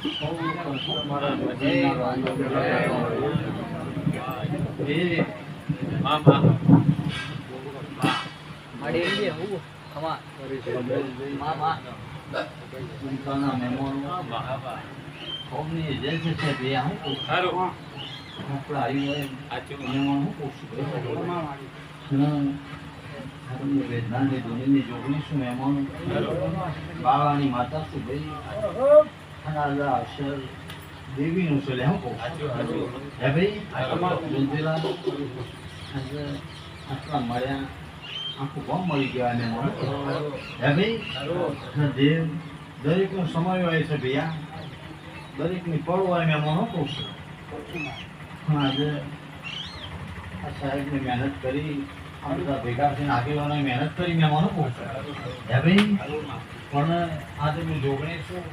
હું ખમા માં માં સંતાના મહેમાનો કોમની એજન્સી છે બે વેદનાની દુનિયાની જોગણી છું મહેમાનો બાળાની માતા છું ભાઈ અને આજે અક્ષર દેવીનું છે લે હું કહું સાચું સાચું હે ભાઈ? જોતેલા આજે આટલા મળ્યા આખું ગામ મળી ગયા મહેમાનો હે ભાઈ દરેકનો સમય હોય છે ભૈયા દરેકની પળ હોય મહેમાનો કહું છું આજે આ સાહેબને મહેનત કરી આ બધા ભેગા થઈને આગેવાનો મહેનત કરી મહેમાનો કહું છું હે ભાઈ પણ આજે હું જોગણી છું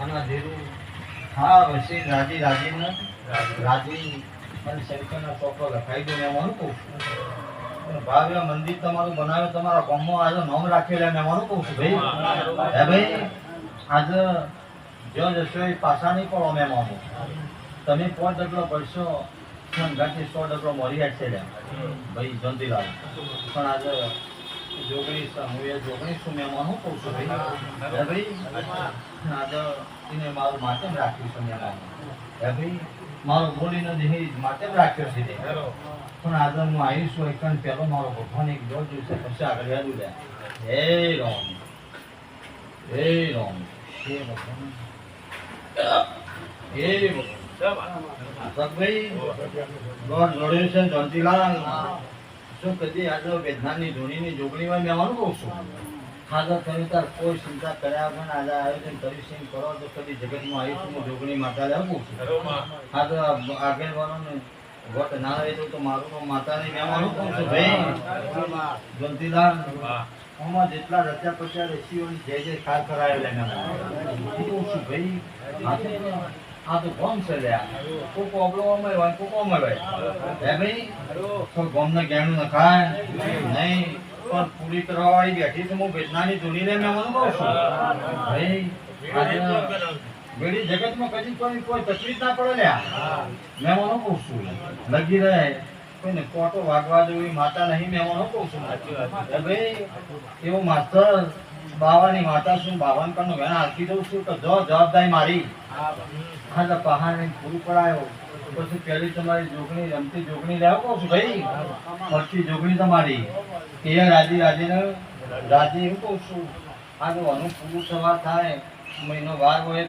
અને આ ધીરું, હા, વસી, રાજી છું. ભાઈ. આજે જો જશો એ પાછા નહીં પડો તમે પાંચ ડગલો ભરશો સંગાથી સો ડગલો મરી લ્યા ભાઈ જંતીલાલ પણ આજે જોગણી છે, હું એ જોગણી છું મહેમાનો કહું છું ભાઈ. હે ભાઈ? એને મારું માટેમ રાખ્યું છે હે ભાઈ? મારો બોલીનો દેહ રાખ્યો છે તે. પણ આજે હું આવીશ છું એકણ પહેલો મારો ભગવાન એક જોર જોઈશે પછી આગળ યાદું લે. હે રામ. હે રામ. હે ભગવાન. હે ભગવાન. સગભાઈ ગોળ જોડ્યું છે જોનતીલાલ કરો તો કદી જગતમાં આવીશું જોગણી માતા લેવા છું. હા તો આગેવાનોને વોટ ના જેટલા રચ્યા પચ્યા ઋષિઓની જય જય ખાર કરાયેલા ભાઈ આ તો ગોમ છે લ્યા. કોક ઓબળો અમાય હોય કોક અમાય હોય હે ભાઈ તો ગોમને ગેણું ન ખાય નહીં પણ પૂરી કરવા વાળી બેઠી છે હું વેદનાની ધૂની મહેમાનો કહું છું ભાઈ આજે જગતમાં કદી કોઈ કોઈ તકલીફ ના પડે લ્યા. મહેમાનો કહું છું. લગી રહે. કોઈને કોટો વાગવા જેવી માતા નહીં મહેમાનો કહું છું. ભાઈ એવું માસ્તર બાવાની માતા શું બાવન કણનું ઘણા આલકી દઉં છું તો જો જવાબદારી મારી. હા તો પહાડ પૂરું પડાયો. પછી પહેલી તમારી જોગણી રમતી જોગણી લેવા કહું છું ભાઈ. પછી જોગણી તમારી. એ રાજી રાજીને રાજી એવું કહું છું. આ જો પૂરું સવાર થાય. મહિનો વાર હોય